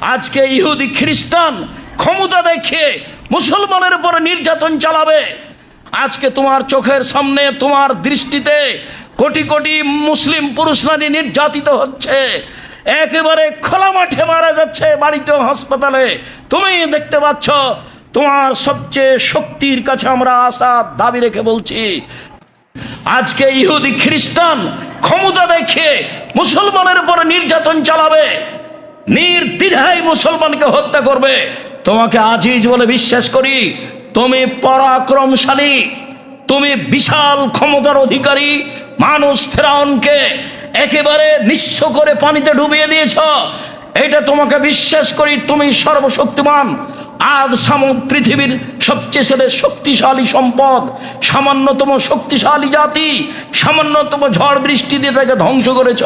আজকে ইহুদি খ্রিস্টান ক্ষমতা দেখিয়ে মুসলমানের উপরে নির্যাতন চালাবে। আজকে তোমার চোখের সামনে, তোমার দৃষ্টিতে কোটি কোটি মুসলিম পুরুষ নারী নির্যাতিত হচ্ছে। একেবারে খোলা মাঠে মারা যাচ্ছে বাড়িতে হাসপাতালে। তুমি দেখতে পাচ্ছ, তোমার সবচেয়ে শক্তির কাছে আমরা আশা, দাবি রেখে বলছি, আজকে ইহুদি খ্রিস্টান ক্ষমতা দেখে মুসলমানের উপরে নির্যাতন চালাবে। নির্দ্বিধায় মুসলমানকে হত্যা করবে। তোমাকে আজিজ বলে বিশ্বাস করি, তুমি পরাক্রমশালী, তুমি বিশাল ক্ষমতার অধিকারী, মানুষ ফেরাউনকে একেবারে নিঃস্ব করে পানিতে ডুবিয়ে দিয়েছ। এটা তোমাকে বিশ্বাস করি, তুমি সর্বশক্তিমান। আজ সাম, পৃথিবীর সবচেয়ে সেরে শক্তিশালী সম্পদ, সামান্যতম শক্তিশালী জাতি, সামান্যতম ঝড় বৃষ্টি দিয়ে তাকে ধ্বংস করেছ।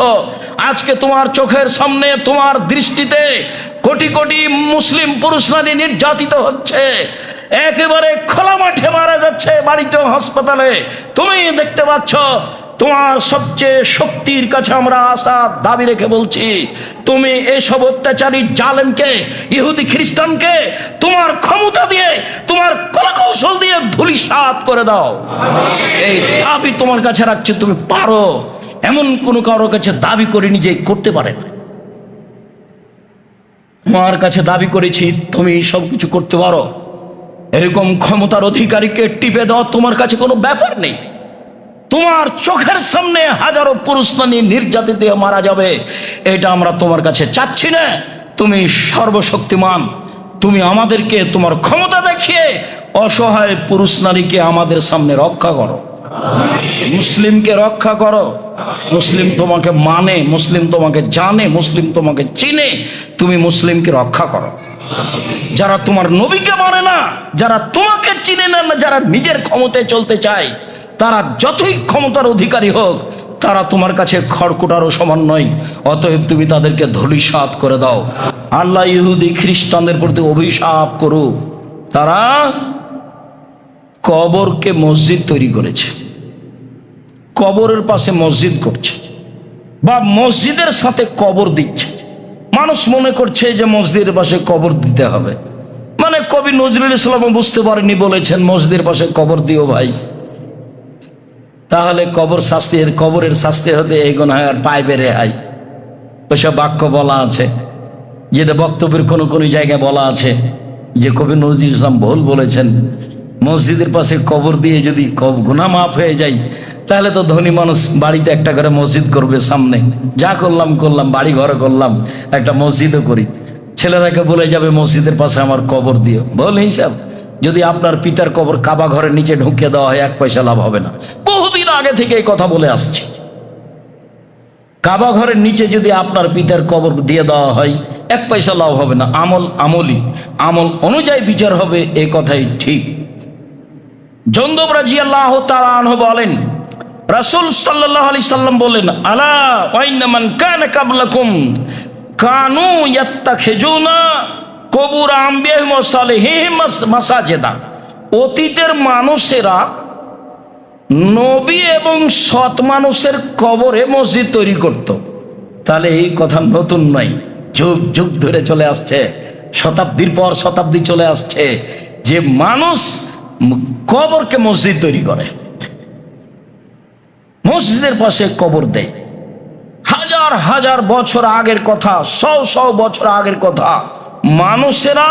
আজকে তোমার চোখের সামনে, তোমার দৃষ্টিতে কোটি কোটি মুসলিম পুরুষ নারী নির্যাতিত হচ্ছে। একেবারে খোলা মাঠে মারা যাচ্ছে বাড়িতে হাসপাতালে। তুমি দেখতে পাচ্ছ, তোমার সবচেয়ে শক্তির কাছে আমরা আশা দাবি রেখে বলছি, তুমি এসব অত্যাচারী জালেমকে, ইহুদি খ্রিস্টানকে তোমার ক্ষমতা দিয়ে, তোমার কলাকৌশল দিয়ে ধুলিসাৎ করে দাও। এই দাবি তোমার কাছে রাখছে, তুমি পারো। এমন কোনো কারও কাছে দাবি করিনি যে করতে পারে না। তোমার কাছে দাবি করেছি, তুমি সব কিছু করতে পারো। এরকম ক্ষমতার অধিকারীকে টিপে দেওয়া তোমার কাছে কোনো ব্যাপার নেই। তোমার চোখের সামনে হাজারো পুরুষ নারী নির্যাতিত হয়ে মারা যাবে। এটা আমরা তোমার কাছে চাচ্ছি না। তুমি সর্বশক্তিমান। তুমি আমাদেরকে তোমার ক্ষমতা দেখিয়ে অসহায় পুরুষ নারীকে আমাদের সামনে রক্ষা করো। মুসলিমকে রক্ষা করো। মুসলিম তোমাকে মানে মুসলিম তোমাকে জানে, মুসলিম তোমাকে চিনে, তুমি মুসলিমকে রক্ষা করো। যারা তোমার নবীকে মানে না, যারা তোমাকে চিনে না যারা নিজের ক্ষমতায় চলতে চায়, তারা যতই ক্ষমতার অধিকারী হোক, তারা তোমার কাছে খড়কুটারও সমান নয়। অতএব তুমি তাদেরকে ধলিসাপ করে দাও। আল্লাহ ইহুদি খ্রিস্টানদের প্রতি অভিশাপ করু তারা কবরকে মসজিদ তৈরি করেছে। কবরের পাশে মসজিদ করছে বা মসজিদের সাথে কবর দিচ্ছে। মানুষ মনে করছে যে মসজিদের পাশে কবর দিতে হবে। মানে কবি নজরুল ইসলাম বুঝতে পারেনি বলেছেন, মসজিদের পাশে কবর দিও ভাই। তাহলে কবর শাস্তি, কবরের শাস্তি হতে এই হয় আর পায় বেড়ে হয় ওইসব বাক্য বলা আছে, যেটা বক্তব্যের কোনো কোনো জায়গায় বলা আছে, যে কবি নজরুল ইসলাম ভুল বলেছেন। মসজিদের পাশে কবর দিয়ে যদি গুনা মাফ হয়ে যায় তাহলে তো ধনী মানুষ বাড়িতে একটা করে মসজিদ করবে সামনে। যা করলাম করলাম, বাড়ি ঘরে করলাম, একটা মসজিদও করি। ছেলেরাকে বলে যাবে, মসজিদের পাশে আমার কবর দিও। বল হিসাব, যদি আপনার পিতার কবর কাবা ঘরের নিচে ঢুকিয়ে দেওয়া হয়, এক পয়সা লাভ হবে না। বহুদিন আগে থেকে এই কথা বলে আসছি। কাবা ঘরের নিচে যদি আপনার পিতার কবর দিয়ে দেওয়া হয়, এক পয়সা লাভ হবে না। আমল আমলি, আমল অনুযায়ী বিচার হবে, এ কথাই ঠিক। জন্দব রাজি আল্লাহ তালাহ বলেন রাসুল সাল্লাহ আলি সাল্লাম বলেন আলা ওয়াইনামান কান কাবলাকুম কানু ইয়াত্তা খেজুনা কবুর আম্বিয়াহ সালেহিম মাসাজেদা অতীতের মানুষেরা নবী এবং সৎ মানুষের কবরে মসজিদ তৈরি করত। তাহলে এই কথা নতুন নয়, যুগ যুগ ধরে চলে আসছে, শতাব্দীর পর শতাব্দী চলে আসছে, যে মানুষ কবরকে মসজিদ তৈরি করে মসজিদের পাশে কবর দেয়। হাজার হাজার বছর আগের কথা শও শ বছর আগের কথা। মানুষেরা